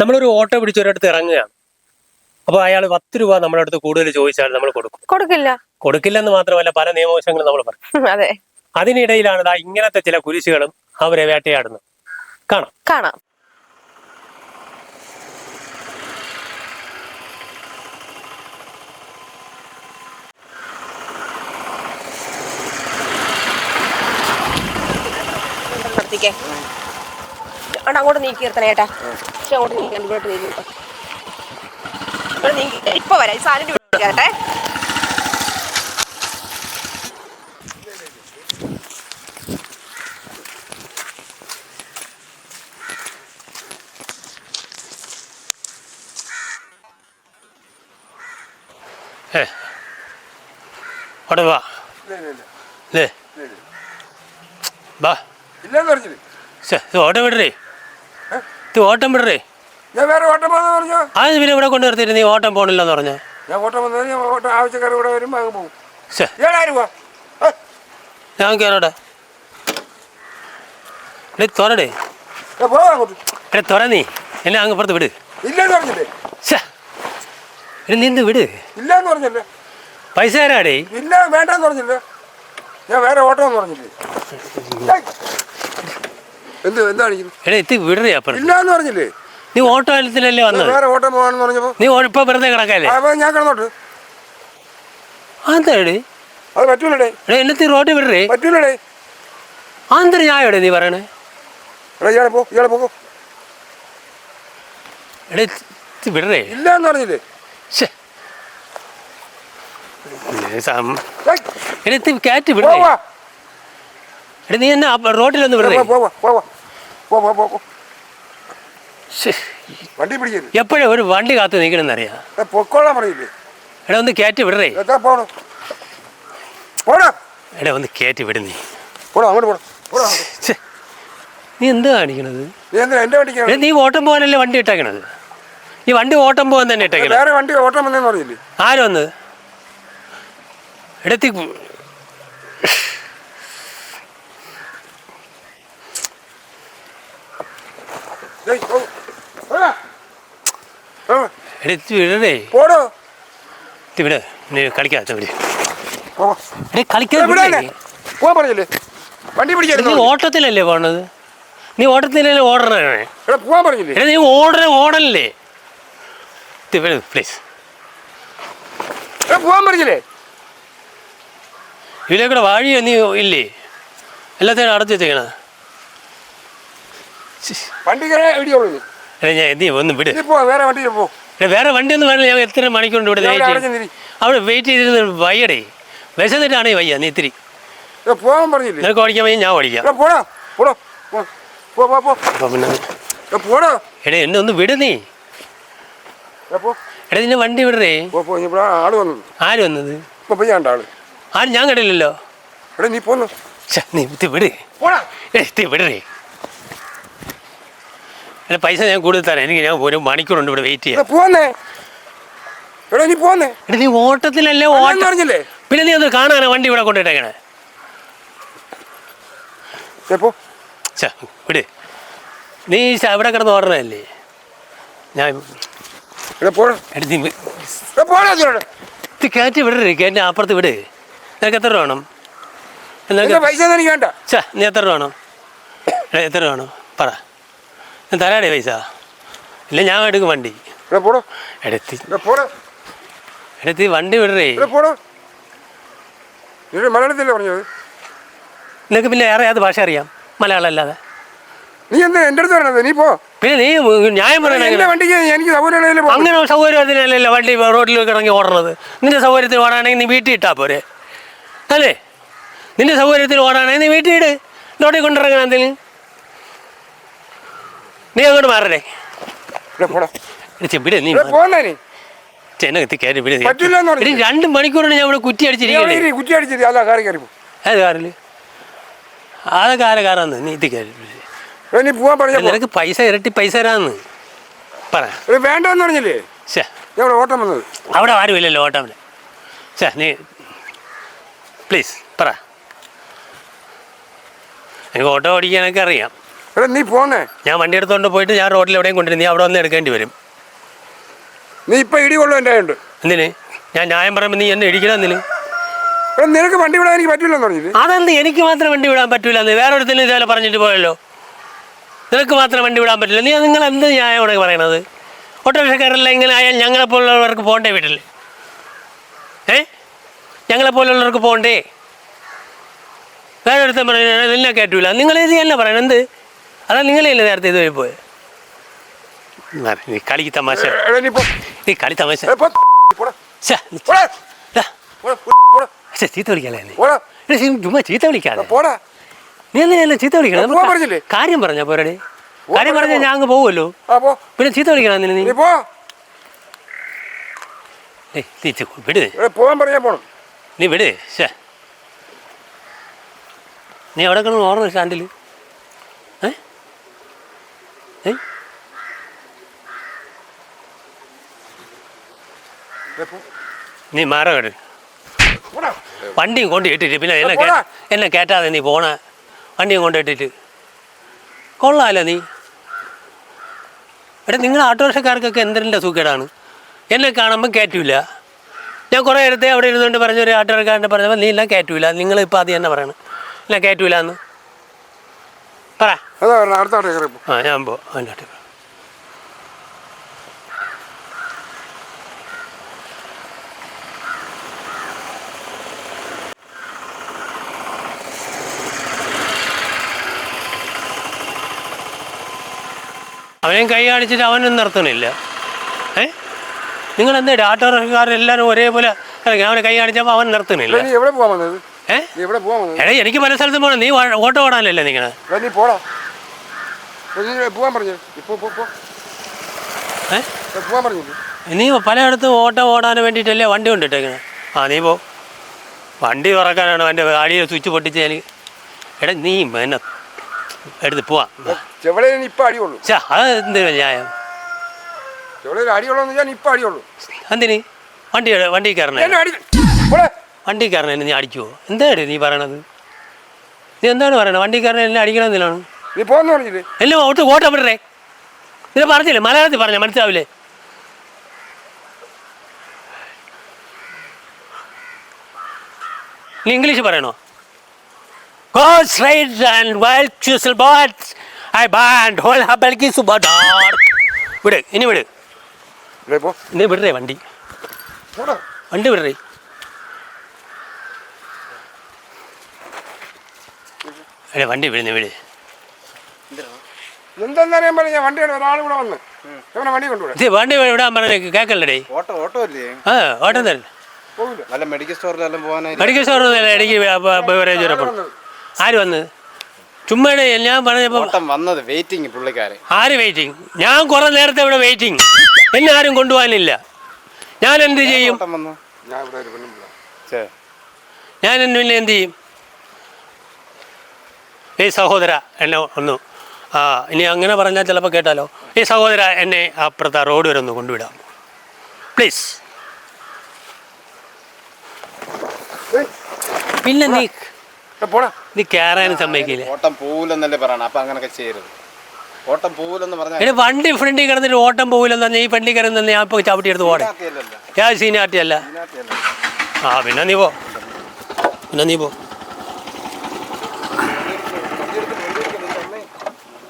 നമ്മളൊരു ഓട്ടോ പിടിച്ച് ഒരിടത്ത് ഇറങ്ങുകയാണ്. അപ്പൊ അയാൾ പത്ത് രൂപ നമ്മുടെ അടുത്ത് കൂടുതൽ ചോദിച്ചാൽ നമ്മൾ കൊടുക്കും. കൊടുക്കില്ല. കൊടുക്കില്ലെന്ന് മാത്രമല്ല പല നിയമവശങ്ങളും നമ്മൾ പറയും. അതെ. അതിനിടയിലാണ് ദാ ഇങ്ങനത്തെ ചില കുരിശുകളും അവരെ വേട്ടയാടുന്നത്. കാണാം. കാണാം. നിർത്തിക്കേ അവിടെ അങ്ങോട്ട് നീക്കി നിർത്തണേ ഏട്ടാ. പക്ഷെ അങ്ങോട്ട് നീക്കാൻ ഇങ്ങോട്ട് നീക്കി ഇവിടെ നീക്കി ഇപ്പൊ വരാം ഈ സാധനം കേട്ടെ അവിടെ വാ. ഇല്ലേ വാ. ഇല്ലെന്ന് പറഞ്ഞില്ലേ? ശ്ശെ, ഇത് ഓട്ടം വിടറേ. ഞാൻ വേറെ ഓട്ടം പോകുന്ന പറഞ്ഞു? അത് പിന്നെ ഇവിടെ കൊണ്ട് നിർത്തിയിട്ട് നീ ഓട്ടം പോണില്ലെന്ന് പറഞ്ഞു? ഞാൻ ഓട്ടം വന്നത് ഞാൻ ഓട്ടം ആവശ്യക്കാർ ഇവിടെ വരുമ്പോൾ അങ്ങ് പോകും. ശ്ശെ, ഏഴായിരം രൂപ ഞാൻ കയറോടെ എടേ തുറടേ ഏ, പോവാ അങ്ങോട്ട്. എടേ തുറ നീ. എന്നെ അങ്ങ് പുറത്ത് വിട്. ഇല്ലെന്ന് പറഞ്ഞില്ലേ? ശ്ശെ, എടേ നീ എന്ത് വിട്? ഇല്ലെന്ന് പറഞ്ഞില്ലേ? പൈസ തരാടേ. ഇല്ല വേണ്ടെന്ന് പറഞ്ഞില്ലേ? ഞാൻ വേറെ ഓട്ടം എന്ന് പറഞ്ഞില്ലേ? ഏയ്. എന്ത് എന്താണ്? എടേ എത്തി വിടറേ അപ്പുറത്ത് ഇല്ലാന്ന് പറഞ്ഞില്ലേ? നീ ഓട്ടോ അലത്തിലല്ലേ വന്നത്? വേറെ ഓട്ടം പോകാണെന്ന് പറഞ്ഞപ്പോ നീ ഇപ്പൊ വെറുതെ കിടക്കല്ലേ? അപ്പൊ ഞാൻ കിടന്നോട്ട്. അതെടേ. അത് പറ്റൂലടേ. എടാ എന്നത്തി റോഡ് വിടറേ പറ്റൂലടേ. ആന്തര ഞായോടെ നീ പറയണേ? എടാ ഇയാളെ പോ ഇയാളെ പോകോ എടേ ഇത് വിടറേ ഇല്ലാന്ന് പറഞ്ഞില്ലേ? ശ്ശെ. എടേ ഇത് കയറ്റി വിടറേ എടേ നീ എന്നാ റോഡിലൊന്ന് വിടേ വണ്ടി പിടിക്കരുത് എപ്പോഴാ ഒരു വണ്ടി കാത്ത് നിൽക്കണമെന്നറിയാം ഏ, പൊക്കോളാൻ പറയില്ലേ? എടാ ഒന്ന് കയറ്റി വിടറേ. എടാ ഒന്ന് കയറ്റി വിട് നീ. എന്താ കാണിക്കണത്? നീ ഓട്ടം പോകാനല്ലേ വണ്ടി ഇട്ടേക്കണത്? നീ വണ്ടി ഓട്ടം പോകാൻ തന്നെ ഇട്ടേക്കണത്? ആര് വന്ന്? എടത്തി ഡേയ്, പോ. പോടാ. പോ. എടുത്ത് പോടോ. കളിക്കാത്ത കളിക്കാതെ വണ്ടി ഓട്ടത്തിലല്ലേ പോണത്? നീ ഓട്ടത്തിലല്ലേ ഓടണേ? പോവാൻ പറഞ്ഞില്ലേ? നീ ഓടണ ഓടല്ലേ? പ്ലീസ് പോവാൻ പറഞ്ഞില്ലേ? ഇതിലേക്കൂടെ വാഴിയോ നീ ഇല്ലേ? എല്ലാത്തിനും അടച്ചു വെച്ചേക്കണ എടാ ഞാൻ ഒന്ന് വിട്. നീ പോ വേറെ വണ്ടി പോ. എടാ, വേറെ വണ്ടി ഒന്നും വേണ്ട ഞാൻ എത്ര മണിക്കൂറുണ്ട് ഇവിടെ ഞാൻ വെയിറ്റ് അവിടെ ചെയ്യും അവിടെ വെയിറ്റ് ചെയ്തിരുന്ന വയ്യടേ. വിശന്നിട്ടാണേ വയ്യ നീ ഇത്തിരി. പറഞ്ഞില്ലേ? നിനക്ക് ഓടിക്കാൻ വയ്യ ഞാൻ ഓടിക്കാം. എടാ പോടാ പോടോ. പോ പോ പോ പോ. അപ്പൊ പിന്നെ എടാ പോടോ. എടാ എന്നെ ഒന്ന് വിട് നീ. എടാ പോ. എടാ നിന്നെ വണ്ടി വിടറേ. പോ പോ ഇവിടെ ആൾ വന്നു ആര് വന്നത്? ഇപ്പൊ ആൾ. ആര്? ഞാൻ കണ്ടില്ലല്ലോ. എടാ നീ പോന്നു. ഛെ, നീ ഇത്തി വിട്. പോടാ. ഇത്തി വിടറേ. എടാ പൈസ ഞാൻ കൂടുതൽ തരാം എനിക്ക് ഞാൻ ഒരു മണിക്കൂറുണ്ട് ഇവിടെ വെയിറ്റ് ചെയ്യാം പോന്നേ. എടാ നീ പോന്നേ. എടാ നീ ഓട്ടത്തിലല്ലേ ഓട്ടം പറഞ്ഞില്ലേ? പിന്നെ നീ അത് കാണാനാ വണ്ടി ഇവിടെ കൊണ്ടിട്ടേക്കണേ പോ. വിട്. നീ അവിടെ ഇവിടെ കിടന്ന് ഓടണല്ലേ ഞാൻ. ഇത് കയറ്റി വിടരുത്. കയറ്റി അപ്പുറത്ത് വിട്. നിനക്ക് എത്ര രൂപ വേണം? പൈസ നീ എത്ര രൂപ വേണം? എത്ര രൂപ വേണം? പറ. തരാടേ പൈസ. ഇല്ല ഞാൻ എടുക്കും വണ്ടി. എടുത്തി. എടുത്തി വണ്ടി വിടറേ മലയാളത്തിലല്ലേ പറഞ്ഞത്? നിനക്ക് പിന്നെ വേറെ ഏത് ഭാഷ അറിയാം? മലയാളം അല്ലാതെ. നീ എന്താ എന്റെ അടുത്ത് പറയണത് നീ പോ. പിന്നെ നീ ന്യായം പറയണ വണ്ടിക്ക് എനിക്ക് അങ്ങനെ സൗകര്യത്തിനല്ലല്ലോ വണ്ടി റോഡിലേക്ക് ഇറങ്ങി ഓടണത്. നിന്റെ സൗകര്യത്തിന് ഓടാണെങ്കിൽ നീ വീട്ടിൽ ഇട്ടാ പോരെ. അല്ലേ? നിന്റെ സൗകര്യത്തിന് ഓടാണെങ്കിൽ നീ വീട്ടിൽ ഇട്. ഇതോടെ കൊണ്ടിറങ്ങണം എന്തെങ്കിലും നീ അങ്ങോട്ട് മാറല്ലേ? എടാ പോടാ വിട് നീ കയറി രണ്ട് ഞാൻ ഇവിടെ കുറ്റി അടിച്ചിട്ട് അല്ല കാറി കയറി പോ. ഏത് കാറിൽ? ആരെ കാര കാറാന്ന്. നീ ഇത് കയറി വിട്. എടാ നീ പോവാൻ പറഞ്ഞ നിനക്ക് പൈസ ഇരട്ടി പൈസ തരാന്ന്. പറ. വേണ്ടെന്ന് പറഞ്ഞില്ലേ? ശേ ഞാൻ ഓട്ടം വന്നത്. അവിടെ ആരുമില്ലല്ലോ ഓട്ടമില്ല ശേ നീ പ്ലീസ് പറ. എനിക്ക് ഓട്ടോ ഓടിക്കാനൊക്കെ അറിയാം. എടാ നീ പോന്നേ. ഞാൻ വണ്ടി എടുത്തോണ്ട് പോയിട്ട് ഞാൻ റോഡിൽ എവിടെയും കൊണ്ടുവരും. നീ അവിടെ വന്ന് എടുക്കേണ്ടി വരും. നീ ഇപ്പൊ ഇടി കൊള്ളു എന്റെ ഉണ്ട് എന്തിന്? ഞാൻ ന്യായം പറയുമ്പോൾ നീ എന്നെ ഇടിക്കണം എന്തിന്? എടാ നിനക്ക് വണ്ടി വിടാൻ എനിക്ക് പറ്റില്ലെന്ന് പറഞ്ഞിട്ട് അതെന്ത്? എനിക്ക് മാത്രം വണ്ടി വിടാൻ പറ്റൂല എന്ന്. വേറെ ഒരുത്തിന് ഇതേപോലെ പറഞ്ഞിട്ട് പോയല്ലോ. നിനക്ക് മാത്രം വണ്ടി വിടാൻ പറ്റില്ല നീ നിങ്ങൾ എന്ത് ന്യായമാണ് പറയണത്? ഓട്ടോറിക്ഷക്കാരെല്ലാം ഇങ്ങനെ ആയാൽ ഞങ്ങളെപ്പോലുള്ളവർക്ക് പോകണ്ടേ വീട്ടിൽ? ഏ? ഞങ്ങളെപ്പോലുള്ളവർക്ക് പോകണ്ടേ വേറെ ഒരുത്തൻ പറഞ്ഞു എന്നെ കയറ്റൂല നിങ്ങൾ ഇത് തന്നെ പറയണം. എന്ത്? അതാ നിങ്ങളെയല്ലേ നേരത്തെ ഇത് പോയത് നീ കളിക്ക് തമാശ. എടാ നീ പോ. നീ കളി തമാശ. ചീത്ത വിളിക്കാല്ലേ നീ? ചുമ്മാ ചീത്ത വിളിക്കാതെ. എന്നെ ചീത്ത വിളിക്കണം? കാര്യം പറഞ്ഞ പോരടി. കാര്യം പറഞ്ഞാൽ ഞാൻ അങ്ങ് പോവുമല്ലോ. പിന്നെ ചീത്ത വിളിക്കണം നീ? വിട്. പോകാൻ പോണം. നീ വിട് ശേ നീ എവിടെ കിടന്ന് ഓർമ്മ സ്റ്റാൻഡിൽ. നീ മാറ കേട് വണ്ടിയും കൊണ്ട് ഇട്ടിട്ട് പിന്നെ എന്നെ എന്നെ കേട്ടാതെ നീ പോണ. വണ്ടിയും കൊണ്ട് ഇട്ടിട്ട്. കൊള്ളാമല്ലോ നീ. എടാ നിങ്ങൾ ഓട്ടോറിക്ഷക്കാർക്കൊക്കെ എന്തിന്റെ സൂക്കേടാണ് എന്നെ കാണുമ്പോൾ കയറ്റൂല ഞാൻ കുറേ നേരത്തെ അവിടെ ഇരുന്നുകൊണ്ട് പറഞ്ഞ ഒരു ഓട്ടോറിക്കാരനെ പറഞ്ഞപ്പോൾ നീ എല്ലാം കയറ്റൂല നിങ്ങൾ ഇപ്പോൾ അത് തന്നെ പറയണം. എല്ലാം കയറ്റൂല എന്ന് പറ. അതാ പറഞ്ഞ അടുത്ത ആട്ടെ കയറി പോ. ആ ഞാൻ പോ അതിന്റെ അവനെയും കൈ കാണിച്ചിട്ട് അവനും നിർത്തണില്ല ഏ? നിങ്ങൾ എന്താ ഓട്ടോറിക്ഷക്കാരെല്ലാവരും ഒരേപോലെ അവനെ കൈ കാണിച്ചപ്പോൾ അവൻ നിർത്തണില്ല എവിടെ പോകാൻ വന്നത്? എടാ എനിക്ക് പല സ്ഥലത്തും പോകണം നീ ഓട്ടോ ഓടാനല്ലേ നിങ്ങൾ എടാ നീ പോടാ. പോവാൻ പറഞ്ഞു? ഇപ്പൊ പോ പോ ഏ? എടാ, പോകാൻ പറഞ്ഞില്ലേ നീ? പലയിടത്തും ഓട്ടോ ഓടാൻ വേണ്ടിയിട്ടല്ലേ വണ്ടി കൊണ്ടിട്ടേക്കണേ? ആ നീ പോ. വണ്ടി തുറക്കാനാണ് എന്റെ അടിയിൽ സ്വിച്ച് പൊട്ടിച്ച് ഞാൻ എടാ നീ എന്നെ എടുത്ത് പോവാം. ചെവളയിൽ ഇപ്പൊ അടിയുള്ളൂ. ചാ അത് എന്ത് ന്യായം? എന്തിന്? വണ്ടി വണ്ടി കയറണേ. വണ്ടി എന്നെ നീ അടിക്കുമോ എന്താണ് നീ പറയണത്? നീ എന്താണ് പറയണത്? വണ്ടി കയറണ എന്നെ അടിക്കണമെന്നില്ലാണ് നീ പോന്ന് പറഞ്ഞില്ലേ? എല്ലാം ഓട്ട് ഓട്ടം വിടറേ നീ പറഞ്ഞില്ലേ? മലയാളത്തിൽ പറഞ്ഞ മനസ്സിലാവില്ലേ? നീ ഇംഗ്ലീഷ് പറയണോ? God's and and wild chisel bots. I banned whole habelki subadar. വിട് ഇനി വിട്. നീ വിടറേ വണ്ടി. വണ്ടി വിടറേ എടേ വണ്ടി വിട് നീ വിട് എന്തെന്നറിയാൻ പറഞ്ഞ ഞാൻ വണ്ടി ഒരാൾ കൂടെ വന്ന്. വണ്ടി കൊണ്ടുവിടെ ഇത് വണ്ടി വിടാൻ പറഞ്ഞേ കേക്കല്ലേ ഓട്ടോ ഓട്ടോ അല്ലേ? ആ ഓട്ടം തന്നെ പോകില്ല നല്ല മെഡിക്കൽ സ്റ്റോറിലെല്ലാം മെഡിക്കൽ സ്റ്റോറിൽ ബിവറേജ് ഉറപ്പം ആര് വന്നത്? ചുമ്മാ ഞാൻ പറഞ്ഞപ്പോൾ ഓട്ടം വന്നത് വെയിറ്റിംഗ് പുള്ളിക്കാരെ. ആര് വെയിറ്റിംഗ് ഞാൻ കുറേ നേരത്തെ ഇവിടെ വെയിറ്റിംഗ് എന്നെ ആരും കൊണ്ടുപോകാനില്ല. ഞാൻ എന്ത് ചെയ്യും? ഓട്ടം വന്നു ഞാൻ ഇവിടെ ഒരു പെണ്ണും ചേ ഞാൻ എന്നെ പിന്നെ എന്ത് ചെയ്യും? ഏയ് സഹോദര എന്നെ ഒന്ന് ആ ഇനി അങ്ങനെ പറഞ്ഞാൽ ചിലപ്പോൾ കേട്ടാലോ? ഈ സഹോദര എന്നെ അപ്പുറത്തെ റോഡ് വരെ ഒന്ന് കൊണ്ടുവിടാം. പ്ലീസ് പിന്നെ നീ നീ കയറാനും സമ്മതിക്കില്ല? ഓട്ടം പോവില്ലെന്നല്ലേ പറയണം. അപ്പൊ അങ്ങനൊക്കെ ചെയ്യരുത്. ഓട്ടം പോവില്ലെന്ന് പറഞ്ഞാൽ എടി വണ്ടി ഫ്രണ്ടിൽ കിടന്നിട്ട് ഓട്ടം പോകില്ലെന്ന് പറഞ്ഞാൽ ഈ ഫ്രണ്ടിൽ കിടന്നു ഞാൻ ഇപ്പോൾ ചവിട്ടി എടുത്ത് പോടെ. ഞാൻ സീനാട്ടിയല്ല. ആ പിന്നെ നീ പോ. പിന്നെ നീ പോ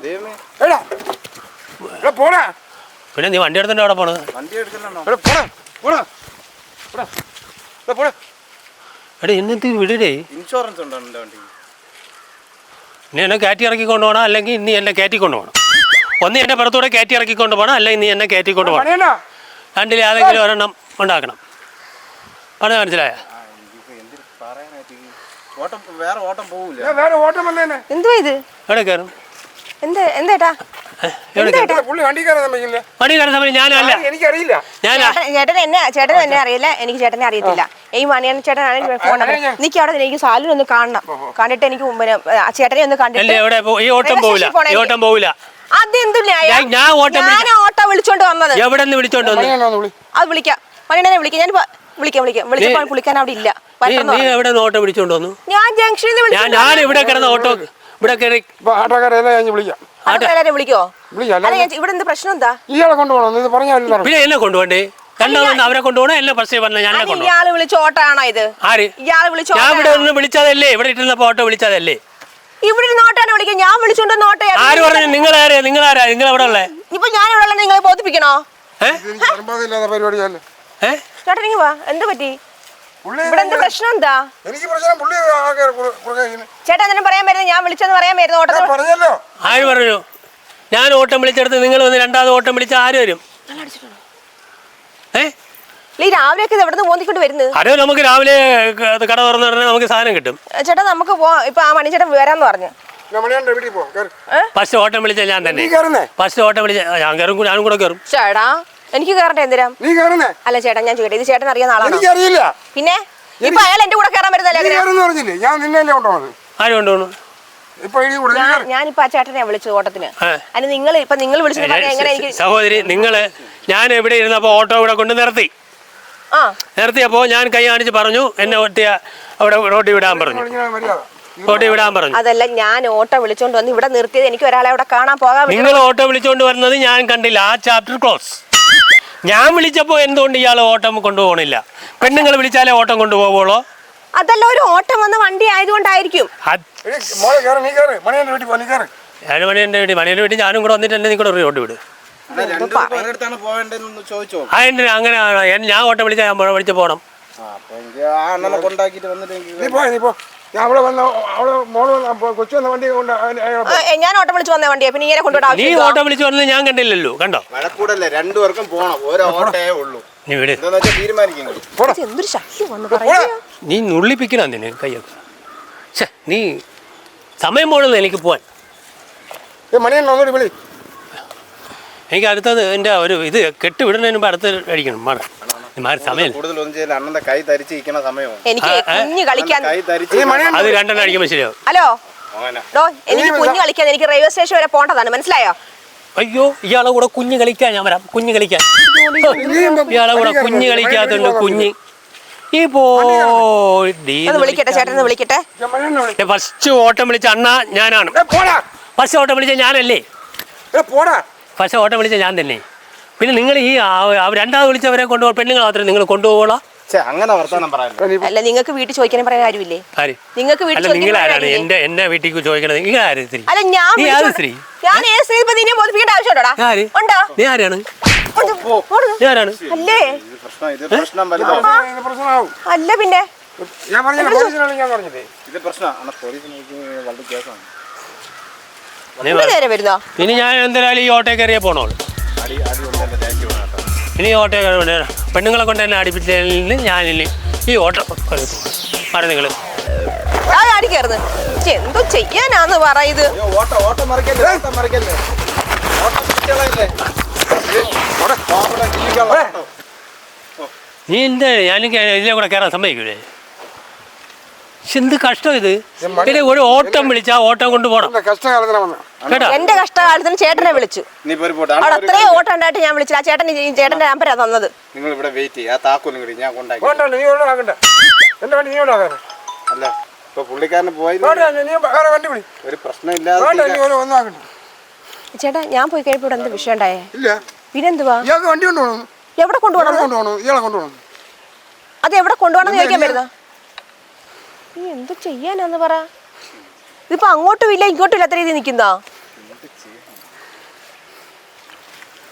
ദൈവമേ എടാ എടാ പോടാ. പിന്നെ നീ വണ്ടി എടുത്തിട്ട് അവിടെ പോണത്? വണ്ടി എടുക്കലാണോ എടാ പോടാ പോടാ. പോടാ. എടാ പോടാ. എടാ എന്നിട്ട് വിടടേ? ഇൻഷുറൻസ് ഉണ്ടോ എന്റെ വണ്ടി നീ എന്നെ കയറ്റി ഇറക്കി കൊണ്ടുപോകണം അല്ലെങ്കിൽ നീ എന്നെ കയറ്റി കൊണ്ടുപോകണം ഒന്ന് എന്നെ പുറത്തൂടെ കയറ്റി ഇറക്കി കൊണ്ടുപോകണം അല്ലെങ്കിൽ നീ എന്നെ കയറ്റി കൊണ്ടുപോകണം രണ്ടിൽ ഏതെങ്കിലും ഒരെണ്ണം ഉണ്ടാക്കണം. പറഞ്ഞ മനസ്സിലായ? വേറെ ഓട്ടം പോവില്ല ഞാൻ വേറെ ഓട്ടം വന്നേനെ. എന്തുവാ ഇത്? എവിടെ കയറും? എന്ത് എന്തേട്ടാ വണ്ടി കയറുന്ന സമയം ഞാനല്ല എനിക്കറിയില്ല. ഞാൻ ചേട്ടൻ ചേട്ടൻ എന്നെ ചേട്ടൻ എന്നെ അറിയില്ല. എനിക്ക് ചേട്ടനെ അറിയത്തില്ല. ഈ ഫോൺ നമ്പർ. ഞാൻ- എനിക്ക് അവിടെ എനിക്ക് സാലിനെ ഒന്ന് കാണണം. കണ്ടിട്ട് എനിക്ക് ചേട്ടനെ ഒന്ന് കണ്ടിട്ട് എവിടെ ഈ ഓട്ടം പോവില്ല. സ്റ്റേഷനിൽ ഈ ഓട്ടം പോവില്ല. അതെന്തു ഞാൻ- ഞാൻ ഓട്ടം ഞാൻ വിളിച്ച- ഓട്ടോ വിളിച്ചോണ്ട് വന്നത്. എവിടെ നിന്ന് വിളിച്ചോണ്ട് വന്നു അത് വിളിക്കാം. മണിയനെ വിളിക്കാം. ഞാൻ വിളിക്കാം വിളിക്കാം. വിളിച്ചപ്പോൾ പുള്ളിക്കാൻ അവിടെ ഇല്ല. നീ. എവിടെ വന്നു? ഞാൻ ജംഗ്ഷനിൽ ഞാൻ ഇവിടെ കിടന്ന ഓട്ടോ ഇവിടെ കയറി ഓട്ടോക്കാരെ ഞാൻ വിളിക്കാം. അടുത്ത വിളിക്കോ? വിളിക്കാം അല്ല ഞാൻ ഇവിടെ എന്ത് പ്രശ്നം എന്താ? ഇയാളെ കൊണ്ടുപോകണം ഇത് പറഞ്ഞാൽ പിന്നെ എന്നെ കൊണ്ടുപോണ്ടേ രണ്ടാമത് അവരെ കൊണ്ടുപോകണം എന്നെ പറഞ്ഞ ഞാൻ അല്ല, കൊണ്ടുപോകണം. ഇയാൾ വിളിച്ച ഓട്ടാണോ ഇത്? ആര്? ഇയാൾ വിളിച്ച ഞാൻ ഇവിടെ വിളിച്ചതല്ലേ? ഇവിടെ ഓട്ടോ വിളിച്ചതല്ലേ? ഇവിടെ ഇരുന്ന് ഓട്ടാണ് വിളിക്കുക ഞാൻ വിളിച്ചോണ്ട് ആര് പറഞ്ഞു? നിങ്ങളാരാ നിങ്ങളാരാ നിങ്ങൾ എവിടെ ഉള്ളേ? ഇപ്പൊ ഞാൻ ഇവിടെ ഉള്ളത് നിങ്ങളെ ബോധിപ്പിക്കണോ? ഏ? എനിക്ക് അനുഭവമില്ലാത്ത പരിപാടിയല്ലേ? ഏ? ചേട്ടൻ ഇങ്ങ് വാ. എന്ത് പറ്റി? ഇവിടെ എന്ത് പ്രശ്നം എന്താ എനിക്ക് പ്രശ്നം പുള്ളി എന്തിനും പറയാൻ ഞാൻ വിളിച്ചെന്ന് പറയാൻ ഓട്ടത്തിൽ പറഞ്ഞല്ലോ. ആര് പറഞ്ഞു? ഞാൻ ഓട്ടം വിളിച്ചെടുത്ത് നിങ്ങൾ വന്ന് രണ്ടാമത് ഓട്ടം വിളിച്ച ആര് വരും? ഈ എവിടെ പോന്നിക്കൊണ്ട് വരുന്നത് അത് നമുക്ക് രാവിലെ കട തുറന്നു പറഞ്ഞാൽ നമുക്ക് സാധനം കിട്ടും. ചേട്ടാ നമുക്ക് ഇപ്പൊ ആ മണി ചേട്ടൻ വരാന്ന് പറഞ്ഞു. ഫസ്റ്റ് ഓട്ടം വിളിച്ച ഞാൻ തന്നെ. ഫസ്റ്റ് ഓട്ടം വിളിച്ച ഞാൻ കയറും ഞാനും കൂടെ കയറും ചേട്ടാ എനിക്ക് കയറട്ടെ എന്തിനാ നീ കയറുന്നേ അല്ല ചേട്ടാ ഞാൻ ചോദിക്കട്ടെ ഇത് ചേട്ടൻ അറിയാൻ ആളാണോ? എനിക്കറിയില്ല. പിന്നെ ഇപ്പൊ അയാൾ എന്റെ കൂടെ കേറാൻ വരുന്നല്ലേ പറഞ്ഞില്ലേ? ഞാൻ ആര് കൊണ്ടുപോകണം ഇപ്പൊ ഈ കൂടെ ഞാൻ ഇപ്പോ ഞാനിപ്പോ ആ ചേട്ടനെ വിളിച്ചു ഓട്ടത്തിന്. അതിന് നിങ്ങൾ ഇപ്പൊ നിങ്ങൾ വിളിച്ചു പറഞ്ഞാ എങ്ങനെ എനിക്ക് സഹോദരി നിങ്ങൾ ഞാൻ എവിടെ ഇരുന്നപ്പോ ഓട്ടോ ഇവിടെ കൊണ്ട് നിർത്തി. നിർത്തിയപ്പോ ഞാൻ കൈ കാണിച്ച് പറഞ്ഞു എന്നെ ഒട്ടിയ അവിടെ റോഡി വിടാൻ പറഞ്ഞു. റോഡി വിടാൻ പറഞ്ഞു. അതല്ല ഞാൻ ഓട്ടോ വിളിച്ചോണ്ട് വന്ന് ഇവിടെ നിർത്തിയത് എനിക്ക് ഒരാളെ അവിടെ കാണാൻ പോകാൻ നിങ്ങൾ ഓട്ടോ വിളിച്ചുകൊണ്ട് വരുന്നത് ഞാൻ കണ്ടില്ല. ആ ചാപ്റ്റർ ക്ലോസ് ഞാൻ വിളിച്ചപ്പോൾ എന്തുകൊണ്ട് ഇയാൾ ഓട്ടം കൊണ്ടുപോകണില്ല? പെണ്ണുങ്ങൾ വിളിച്ചാലേ ഓട്ടം കൊണ്ടുപോകുള്ളൂ അതല്ല ഒരു ഓട്ടം വന്ന വണ്ടി ആയതുകൊണ്ടായിരിക്കും. വീട്ടിൽ ഞാനും കൂടെ വന്നിട്ട് എന്നെ നീ കൂടെ റോഡ് വിട്. ആ അങ്ങനെ ഞാൻ ഓട്ടം വിളിച്ചാൽ ഞാൻ വിളിച്ച് പോകണം നീ നീ പോ. ഞാൻ അവിടെ വന്ന അവിടെ മോൾ വന്ന അപ്പൊ കൊച്ചു വന്ന വണ്ടി കൊണ്ട് ആ, ഏ, ഞാൻ ഓട്ടം വിളിച്ച് വന്ന വണ്ടിയാ. പിന്നെ ഇങ്ങനെ കൊണ്ടുപോയി നീ ഓട്ടം വിളിച്ച് വന്നത് ഞാൻ കണ്ടില്ലല്ലോ. കണ്ടോ? വഴക്കൂടല്ലേ രണ്ടുപേർക്കും പോണം. ഓരോ ഓട്ടേ ഉള്ളൂ. നീ വിട് എന്താന്ന് വെച്ചാൽ തീരുമാനിക്കും പോടാ. എന്തൊരു ശക്തി വന്ന്. പറയാ. നീ നുള്ളിപ്പിക്കണം നിന്നെ കയ്യൊക്കെ. ഛെ, നീ സമയം പോണെന്ന് എനിക്ക് പോവാൻ. ഏ മണിയണ്ണ ഒന്നുകൂടി വിളി. എനിക്ക് അടുത്തത് എന്റെ ഒരു ഇത് കെട്ട് വിടുന്നതിന് മുമ്പ് അടുത്ത് അടിക്കണം മാറി മാറി സമയം. കൂടുതൽ ഒന്നും ചെയ്യില്ല. അണ്ണന്റെ കൈ തരിച്ച് ഇരിക്കണ സമയമാണ് എനിക്ക് കുഞ്ഞു കളിക്കാൻ കൈ തരിച്ച് അത് രണ്ടെണ്ണം അടിക്കുമ്പോൾ ശരിയാവും. ഹലോ? ഡോ എനിക്ക് കുഞ്ഞു കളിക്കാൻ എനിക്ക് റെയിൽവേ സ്റ്റേഷൻ വരെ പോണ്ടതാണ് മനസ്സിലായോ? അയ്യോ ഇയാളെ കൂടെ കുഞ്ഞ് കളിക്കാൻ ഞാൻ വരാം. കുഞ്ഞ് കളിക്കാൻ. ഇയാളെ കൂടെ കുഞ്ഞ് കളിക്കാത്തുണ്ട് കുഞ്ഞ്. ഈ പോട്ടെ വിളിക്കട്ടെ ചേട്ടൻ വിളിക്കട്ടെ. ഞാൻ മണിയണ്ണ ഫസ്റ്റ് ഓട്ടം വിളിച്ച അണ്ണ ഞാനാണ്. പോടാ. ഫസ്റ്റ് ഓട്ടം വിളിച്ച ഞാനല്ലേ? ഫസ്റ്റ് ഓട്ടം വിളിച്ച ഞാൻ തന്നെ. പിന്നെ നിങ്ങൾ ഈ രണ്ടാമത് വിളിച്ചവരെ കൊണ്ടുപോകാൻ പെണ്ണുങ്ങൾ മാത്രമേ നിങ്ങൾ കൊണ്ടുപോകോളാം? അങ്ങനെ വർത്താനം പോ. അല്ല നിങ്ങൾക്ക് വീട്ടിൽ ചോദിക്കാനും പറയാൻ ആരുമില്ലേ? ആര്? നിങ്ങൾക്ക് വീട്ടിൽ അല്ല നിങ്ങൾ ആരാണ്? എന്റെ വീട്ടിൽ ചോദിക്കണത്? നിങ്ങൾ ആര് സ്ത്രീ അല്ല ഞാൻ നീ ആര് സ്ത്രീ ഞാൻ ഏത് സ്ത്രീ ഇപ്പൊ നിന്നെ ബോധിപ്പിക്കേണ്ട ആവശ്യമുണ്ടോടാ? ആര്? ഉണ്ടോ? നീ ആരാണ്? ഉണ്ട്. ഉണ്ട്. നീ ആരാണ്? അല്ലേ? പിന്നെ. ഞാൻ പറഞ്ഞില്ല ഇത് പ്രശ്നം അണ്ണ പോലീസിന് വളരെ കേസാണ്. ഇനി ഞാൻ എന്തായാലും ഈ ഓട്ടോ കയറിയേ പോണോളൂ ഇനി ഓട്ടോ കൊണ്ട് പെണ്ണുങ്ങളെ കൊണ്ട് തന്നെ അടിപ്പിച്ചതിൽ ഞാൻ ഇനി ഈ ഓട്ടോ പറഞ്ഞു നിങ്ങൾ എന്തോ ചെയ്യാനാന്ന് പറയത്. അയ്യോ ഓട്ടം ഓട്ടം മറിക്കല്ലേ ഓട്ടം മറിക്കല്ലേ? ഓട്ടം കുട്ടികളല്ലേ? ഓട്ടം. നീ എന്താ ഞാനും ഇതിലെ കൂടെ കയറാൻ സമ്മതിക്കൂലേ? എന്ത് കഷ്ടം ഇത്? പിന്നെ ഒരു ഓട്ടം വിളിച്ചാ ഓട്ടം കൊണ്ട് പോണം. എന്റെ കഷ്ടകാലത്തിനാ വന്ന. കേട്ടോ? എന്റെ കഷ്ടകാലത്തിന് ചേട്ടനെ വിളിച്ചു. അവിടെ അത്രയും ഓട്ടം ഉണ്ടായിട്ട് ഞാൻ വിളിച്ചില്ല. ആ ചേട്ടൻ ഈ ചേട്ടന്റെ നമ്പരാ തന്നത്. നിങ്ങൾ ഇവിടെ വെയിറ്റ് ആ താക്കോലും കൂടി ഞാൻ കൊണ്ടാക്കി നീ ഇവിടെ ആക്കണ്ട എന്റെ വണ്ടി നീ ഇവിടെ ആക്കാൻ അല്ല ഇപ്പൊ പുള്ളിക്കാരന് പോയി വേണ്ട നീ വേറെ വണ്ടി വിളി. ഒരു പ്രശ്നമില്ലാതെ വേണ്ട നീ ഒന്നും ആക്കണ്ട. ചേട്ടാ ഞാൻ പോയി കഴിയുമ്പോൾ ഇവിടെ എന്ത് വിഷയം ഉണ്ടായേ? ഇല്ല. പിന്നെന്തുവാ? ഇയാൾക്ക് വണ്ടി കൊണ്ടുപോകണം. എവിടെ കൊണ്ടുപോകണം കൊണ്ടുപോകണം. ഇയാളെ കൊണ്ടുപോകണം. അത് എവിടെ കൊണ്ടുപോകണം ചോദിക്കാൻ വരുന്ന? നീ എന്ത് ചെയ്യാനാന്ന് പറ? ഇതിപ്പോ അങ്ങോട്ടും ഇല്ല ഇങ്ങോട്ടും ഇല്ലാത്ത രീതിയിൽ നിൽക്കുന്നോ?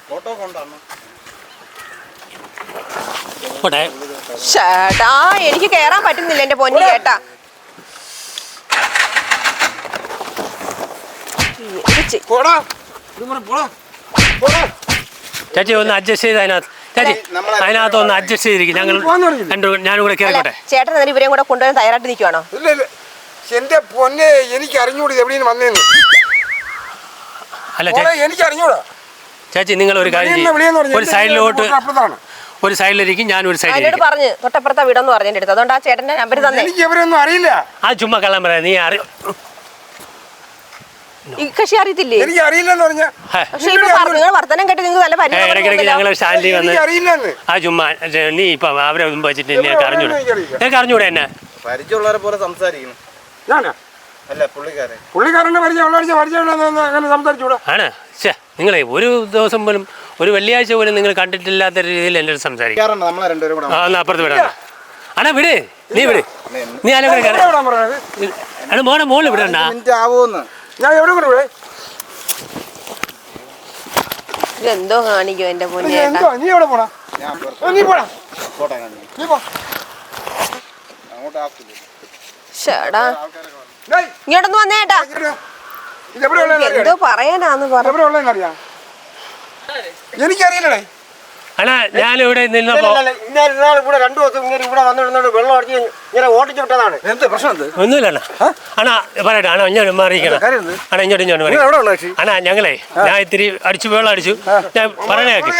ഫോട്ടോ കൊണ്ടാണ് പോട്ടെ ചേട്ടാ എനിക്ക് കേറാൻ പറ്റുന്നില്ല എന്റെ പൊന്നി ചേട്ടാ. ചേച്ചി ഒന്ന് അഡ്ജസ്റ്റ് ചെയ്ത് അതിനകത്ത് ചേച്ചി നമ്മളെ- അതിനകത്ത് ഒന്ന് അഡ്ജസ്റ്റ് ചെയ്തിരിക്കും. ഞങ്ങൾ? രണ്ടു ഞാനും കൂടെ കയറിക്കോട്ടെ ചേട്ടൻ ഇവരെയും കൂടെ കൊണ്ടുവരാൻ തയ്യാറായിട്ട് നിൽക്കുവാണോ ഇല്ല ഇല്ല. എന്റെ പൊന്നെ എനിക്ക് അറിഞ്ഞൂടി എവിടെയും വന്നേന്ന്. അല്ല എനിക്ക് അറിഞ്ഞൂടാ. ചേച്ചി നിങ്ങൾ ഒരു കാര്യം വിളിയെന്ന് ചെയ്യ്. പറഞ്ഞു ഒരു സൈഡിലോട്ട് അപ്പുറത്താണ്. ഒരു സൈഡിലിരിക്കും ഞാൻ ഒരു സൈഡിൽ സൈഡിലിരിക്കും. പറഞ്ഞു തൊട്ടപ്പുറത്താ വീടെന്ന് പറഞ്ഞു എന്റെ അടുത്ത്. അതുകൊണ്ട് ആ ചേട്ടന്റെ നമ്പർ തന്നെ. എനിക്ക് ഇവരൊന്നും അറിയില്ല. ആ ചുമ്മാ കള്ളം പറയാം. നീ അറി ഈ കക്ഷി അറിയത്തില്ലേ? എനിക്ക് അറിയില്ലെന്ന് പറഞ്ഞ പക്ഷെ ഇപ്പൊ പറഞ്ഞു നിങ്ങൾ വർത്തനം കേട്ട് നിങ്ങൾ നല്ല ഇടയ്ക്കിടയ്ക്ക് പരിചയം ഞങ്ങൾ സ്റ്റാൻഡിൽ വന്ന് എനിക്ക് അറിയില്ലെന്ന്. ആ ചുമ്മാ നീ ഇപ്പൊ അവരെ മുമ്പ് വെച്ചിട്ട് നിനക്ക് അറിഞ്ഞൂടെ. നിനക്ക് അറിഞ്ഞൂടെ എന്നെ? പരിചയമുള്ളവരെ പോലെ സംസാരിക്കണം ഞാനാ? അല്ല പരിചയം പരിചയം അങ്ങനെ സംസാരിച്ചൂടാ? ആണ്. ഛേ നിങ്ങളെ ഒരു ദിവസം പോലും ഒരു വെള്ളിയാഴ്ച പോലും നിങ്ങൾ കണ്ടിട്ടില്ലാത്ത രീതിയിൽ എന്റെ അടുത്ത് സംസാരിക്കും. നമ്മളെ രണ്ടുപേരും കൂടെ. ആ എന്നാ അപ്പുറത്ത് വിടാ അണാ വിട് നീ വിട്. നീ ആലും മോളെ മോൾ വിടണ്ട. മിനിറ്റ് ആവുമെന്ന്. ഞാൻ എവിടെ കൂടെ ഇവിടെ ഇതെന്തോ കാണിക്കും എന്റെ നീ പൊന്നേട്ടാ എന്തോ? നീ എവിടെ പോണാ? നീ പോടാ. നീ പോ. ചേടാ ഇങ്ങോട്ടൊന്ന് വന്നേട്ടാ എന്തോ പറയാനാന്ന് പറഞ്ഞു എനിക്കറിയില്ലേ എനിക്കറിയില്ലടേ. അണ ഞാനിവിടെ നിന്നപ്പോ ഇന്നലെ ഇന്നാൾ ഇവിടെ രണ്ടു ദിവസം ഇങ്ങനെ ഇവിടെ വന്നിരുന്നോണ്ട് വെള്ളം അടിച്ച് ഇങ്ങനെ ഓടിച്ചു വിട്ടതാണ്. എന്ത് പ്രശ്നം എന്ത് ഒന്നുമില്ല അണ്ണാ അണാ പറയട്ടെ അണ ഞാൻ മാറിയിരിക്കണം? അണ ഞാൻ എവിടെ ഉള്ള അണാ ഞങ്ങളെ ഞാൻ ഇത്തിരി അടിച്ചു വെള്ളം അടിച്ചു. ഞാൻ പറയണേക്ക്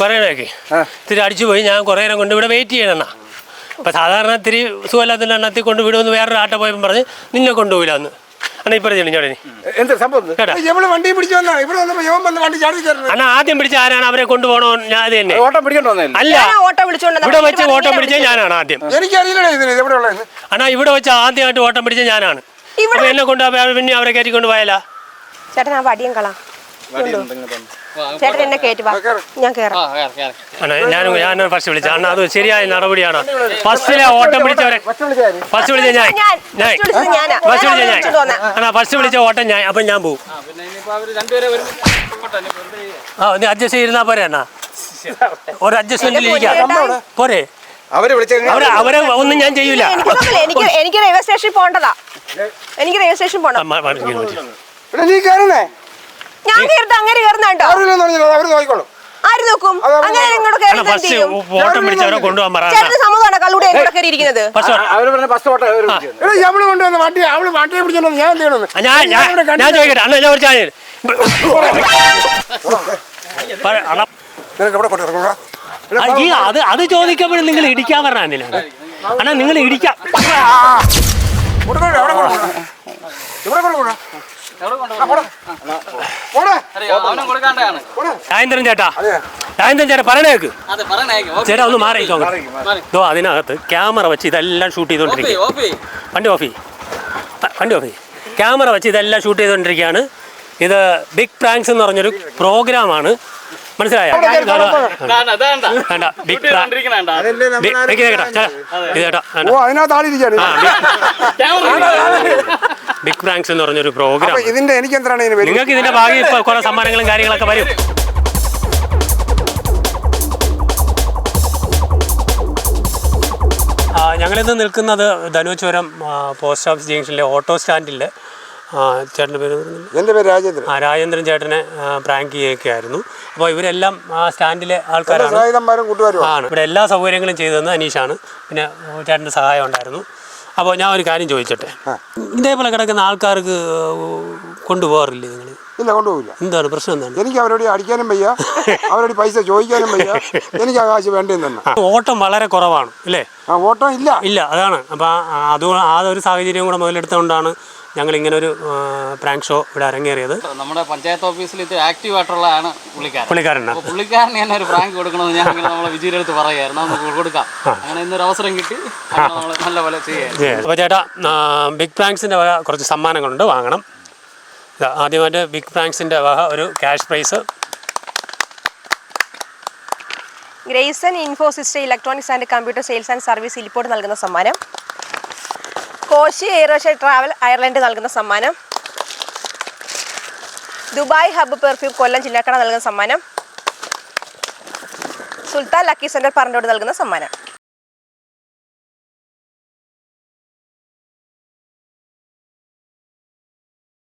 പറയണേക്ക് ഇത്തിരി അടിച്ചു പോയി ഞാൻ കുറേ നേരം കൊണ്ട് ഇവിടെ വെയിറ്റ് ചെയ്യണം അപ്പൊ സാധാരണ ഇത്തിരി സുഖമില്ലാത്തതിന്റെ എണ്ണത്തിൽ കൊണ്ട് വിടുമെന്ന് വേറൊരു ആട്ട പോയപ്പോൾ പറഞ്ഞ് നിന്നെ കൊണ്ടുപോയില്ല അന്ന്. അണ്ണാ ഇപ്പം ചെളിഞ്ഞോടെ എന്ത് സംഭവം കേട്ടാ. എവിടെ വണ്ടി പിടിച്ചു വന്നാ ഇവിടെ വന്നപ്പോ യോൻ വന്ന് വണ്ടി ചാടി കയറുന്നത്. അണ്ണാ ആദ്യം പിടിച്ച ആരാണ്? അവരെ കൊണ്ടുപോകണോ? ഞാൻ അത് തന്നെ. ഓട്ടം പിടിക്കണ്ട വന്നല്ലേ അല്ല. ഞാനാ ഓട്ടോ വിളിച്ചോണ്ട് ഇവിടെ വെച്ച് ഓട്ടം പിടിച്ച ഞാനാണ് ആദ്യം. എനിക്കറിയില്ല ഇതിന്. ഇത് എവിടെ ഉള്ളതെന്ന് അണ്ണാ ഇവിടെ വെച്ച് ആദ്യമായിട്ട് ഓട്ടം പിടിച്ച ഞാനാണ്. ഇവിടെ- അപ്പൊ എന്നെ കൊണ്ട് അവ- പിന്നെ അവരെ കയറ്റി കൊണ്ടുപോയാലാ ചേട്ടൻ ആ വടിയും കളാം. ചേട്ടൻ എന്നെ കയറ്റി വാ. ഞാൻ ഞാൻ ഞാൻ ഫസ്റ്റ് വിളിച്ച. അണ്ണാ അത് ശരിയായ നടപടിയാണ്? ഫസ്റ്റിലെ ഓട്ടം പിടിച്ചവരെ. ഫസ്റ്റ് വിളിച്ച ഞാൻ. ഫസ്റ്റ് വിളിച്ച ഞാൻ. അണ്ണാ ഫസ്റ്റ് വിളിച്ച ഓട്ടം ഞാൻ. അപ്പം ഞാൻ ഒരുമിച്ച് ആ നീ അഡ്ജസ്റ്റ് ചെയ്തിരുന്നാ പോരെ അണ്ണാ? ഒരു അഡ്ജസ്റ്റ്മെന്റിൽ ഇരിക്കാം. പോരെ. അവർ വിളിച്ച. അവരെ അവരെ ഒന്നും ഞാൻ ചെയ്യൂല. എനിക്ക് എനിക്ക് എനിക്ക് റെയിൽവേ സ്റ്റേഷനിൽ പോകേണ്ടതാ. എനിക്ക് റെയിൽവേ സ്റ്റേഷനിൽ പോകണം നീ കയറുന്നേ ഞാൻ കയറിട്ട് അങ്ങനെ കയറുന്നുണ്ടോ അവർ നോക്കിക്കോളും. ആര് നോക്കും? അങ്ങനെ ഇങ്ങോട്ട് അണ്ണാ കയറി ഫസ്റ്റ് ചെയ്യും? ഓട്ടം പിടിച്ചവരെ കൊണ്ടുപോകാൻ പറ. അണ്ണാ. ചേട്ടന് സമ്മതമാണ് കള്ളൂടെ കൂടെ കയറിയിരിക്കുന്നത് ഫസ്റ്റ് അവർ പറഞ്ഞ ബസ് ഓട്ടം എടാ അവൾ കൊണ്ടുവന്ന വണ്ടി അവൾ വണ്ടിയെ ഞാൻ എന്ത് ഞാൻ ഞാൻ ഞാൻ ചോദിക്കട്ടെ. അണ്ണാ ഞാൻ ഒരു നിനക്ക് എവിടെ ഈ അത് അത് ചോദിക്കുമ്പോഴും നിങ്ങൾ ഇടിക്കാൻ പറഞ്ഞില്ല അണ്ണാ നിങ്ങൾ ഇടിക്കാം. ഇവിടെ രാജേന്ദ്രൻ ചേട്ടാ. അതെ. രാജേന്ദ്രൻ ചേട്ടാ പറയണേക്ക്. ചേട്ടാ ഒന്ന് മാറിക്കോ ഇതോ അതിനകത്ത് ക്യാമറ വെച്ച് ഇതെല്ലാം ഷൂട്ട് ചെയ്തുകൊണ്ടിരിക്കുക ഓപ്പി വണ്ടി ഓഫ്. വണ്ടി ഓഫ്. ക്യാമറ വെച്ച് ഇതെല്ലാം ഷൂട്ട് ചെയ്തുകൊണ്ടിരിക്കുകയാണ് ഇത് ബിഗ് പ്രാങ്ക്സ് എന്ന് പറഞ്ഞൊരു പ്രോഗ്രാമാണ്. മനസ്സിലായോ? വേണ്ട ബിഗ് ബിഗ് പ്രാങ്ക്സ് എന്ന് പറഞ്ഞൊരു പ്രോഗ്രാം. ഇതിന്റെ എനിക്ക് എന്താണ് നിങ്ങൾക്ക് ഇതിന്റെ ഭാഗം ഇപ്പൊ കുറെ സമ്മാനങ്ങളും കാര്യങ്ങളൊക്കെ വരും. ഞങ്ങളിന്ന് നിൽക്കുന്നത് ധനുചുരം പോസ്റ്റ് ഓഫീസ് ജംഗ്ഷനിലെ ഓട്ടോ സ്റ്റാൻഡിൽ ചേട്ടന്റെ പേര് പറഞ്ഞില്ലേ? എന്റെ പേര് രാജേന്ദ്രൻ. ആ രാജേന്ദ്രൻ ചേട്ടനെ പ്രാങ്ക് ചെയ്യുകയായിരുന്നു. അപ്പോൾ ഇവരെല്ലാം ആ സ്റ്റാൻഡിലെ ആൾക്കാരാണ്. കൂട്ടുകാരും ആണ്. ഇവിടെ എല്ലാ സൗകര്യങ്ങളും ചെയ്തു തന്നത് അനീഷാണ്. പിന്നെ ചേട്ടന്റെ സഹായം ഉണ്ടായിരുന്നു. അപ്പോൾ ഞാൻ ഒരു കാര്യം ചോദിച്ചോട്ടെ? ഇതേപോലെ കിടക്കുന്ന ആൾക്കാർക്ക് കൊണ്ടുപോകാറില്ലേ നിങ്ങൾ? ഇല്ല കൊണ്ടുപോകില്ല എന്താണ്? പ്രശ്നം എന്താണ്? എനിക്ക് അവരോട് അടിക്കാനും വയ്യ. അവരോട് പൈസ ചോദിക്കാനും വയ്യ. എനിക്ക് ആ കാശ് വേണ്ടേന്ന് തന്നെ. ഓട്ടം വളരെ കുറവാണ് അല്ലേ ആ ഓട്ടം ഇല്ല. ഇല്ല അതാണ്. അപ്പോൾ അത് ആ ഒരു സാഹചര്യം കൂടെ മുതലെടുത്തുകൊണ്ടാണ് ഞങ്ങൾ ഇങ്ങനെ ഒരു പ്രാങ്ക് ഷോ ഇവിടെ അരങ്ങേറിയത്. നമ്മുടെ പഞ്ചായത്ത് ഓഫീസിൽ ഇത് ആക്റ്റീവ് ആയിട്ടുള്ളതാണ് പുള്ളിക്കാരൻ. പുള്ളിക്കാരനാണ് പുള്ളിക്കാരൻ പുള്ളിക്കാരന് തന്നെ ഒരു പ്രാങ്ക് കൊടുക്കണമെന്ന് ഞാൻ അങ്ങനെ നമ്മളെ വിജയുടെ അടുത്ത് പറയായിരുന്നു നമുക്ക് കൊടുക്കാം. അങ്ങനെ ഇന്നൊരു അവസരം കിട്ടി. നല്ല പോലെ ചെയ്യാം. അപ്പോൾ ചേട്ടാ ബിഗ് പ്രാങ്ക്സിന്റെ വക കുറച്ച് സമ്മാനങ്ങളുണ്ട് വാങ്ങണം. ആദ്യമായിട്ട് ബിഗ് പ്രാങ്ക്സിന്റെ വക ഒരു cash prize Grayson ഇൻഫോസിസ്റ്റ electronics and computer sales and service ഇലിപ്പോട്ട് നൽകുന്ന സമ്മാനം. കോശി എയറോഷ്യ ട്രാവൽ അയർലൻഡ് നൽകുന്ന സമ്മാനം. ദുബായ് ഹബ് പെർഫ്യൂം കൊല്ലം ജില്ലാക്കട നൽകുന്ന സമ്മാനം. സുൽത്താൻ ലക്കി സെന്റർ പറഞ്ഞോട് നൽകുന്ന സമ്മാനം.